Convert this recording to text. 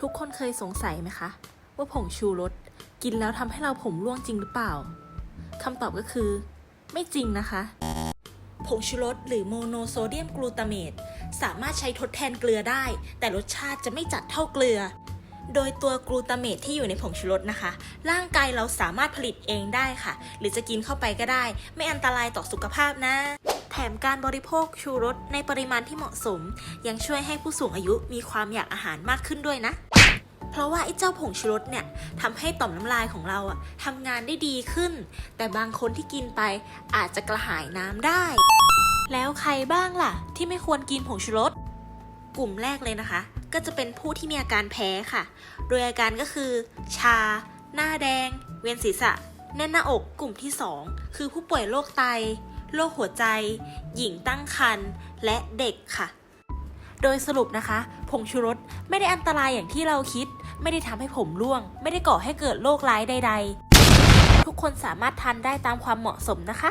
ทุกคนเคยสงสัยไหมคะ ว่าผงชูรสกินแล้วทำให้เราผมร่วงจริงหรือเปล่าคำตอบก็คือ ไม่จริงนะคะ ผงชูรสหรือโมโนโซเดียมกลูตาเมตสามารถใช้ทดแทนเกลือได้ แต่รสชาติจะไม่จัดเท่าเกลือ โดยตัวกลูตาเมตที่อยู่ในผงชูรสนะคะ ร่างกายเราสามารถผลิตเองได้ค่ะ หรือจะกินเข้าไปก็ได้ ไม่อันตรายต่อสุขภาพนะแถมการบริโภคชูรสในปริมาณที่เหมาะสม ยังช่วยให้ผู้สูงอายุมีความอยากอาหารมากขึ้นด้วยนะ เพราะว่าไอ้เจ้าผงชูรสเนี่ยทำให้ต่อมน้ำลายของเราอะทำงานได้ดีขึ้น แต่บางคนที่กินไปอาจจะกระหายน้ำได้ แล้วใครบ้างล่ะ ที่ไม่ควรกินผงชูรสกลุ่มแรกเลยนะคะ ก็จะเป็นผู้ที่มีอาการแพ้ค่ะ โดยอาการก็คือ ชา หน้าแดง เวียนศีรษะ แน่นหน้าอกกลุ่มที่ 2 คือผู้ป่วยโรคไตโรคหัวใจ หญิงตั้งครรภ์และเด็กค่ะ โดยสรุปนะคะ ผงชูรสไม่ได้อันตรายอย่างที่เราคิด ไม่ได้ทำให้ผมร่วง ไม่ได้ก่อให้เกิดโรคร้ายใด ๆ ทุกคนสามารถทานได้ตามความเหมาะสมนะคะ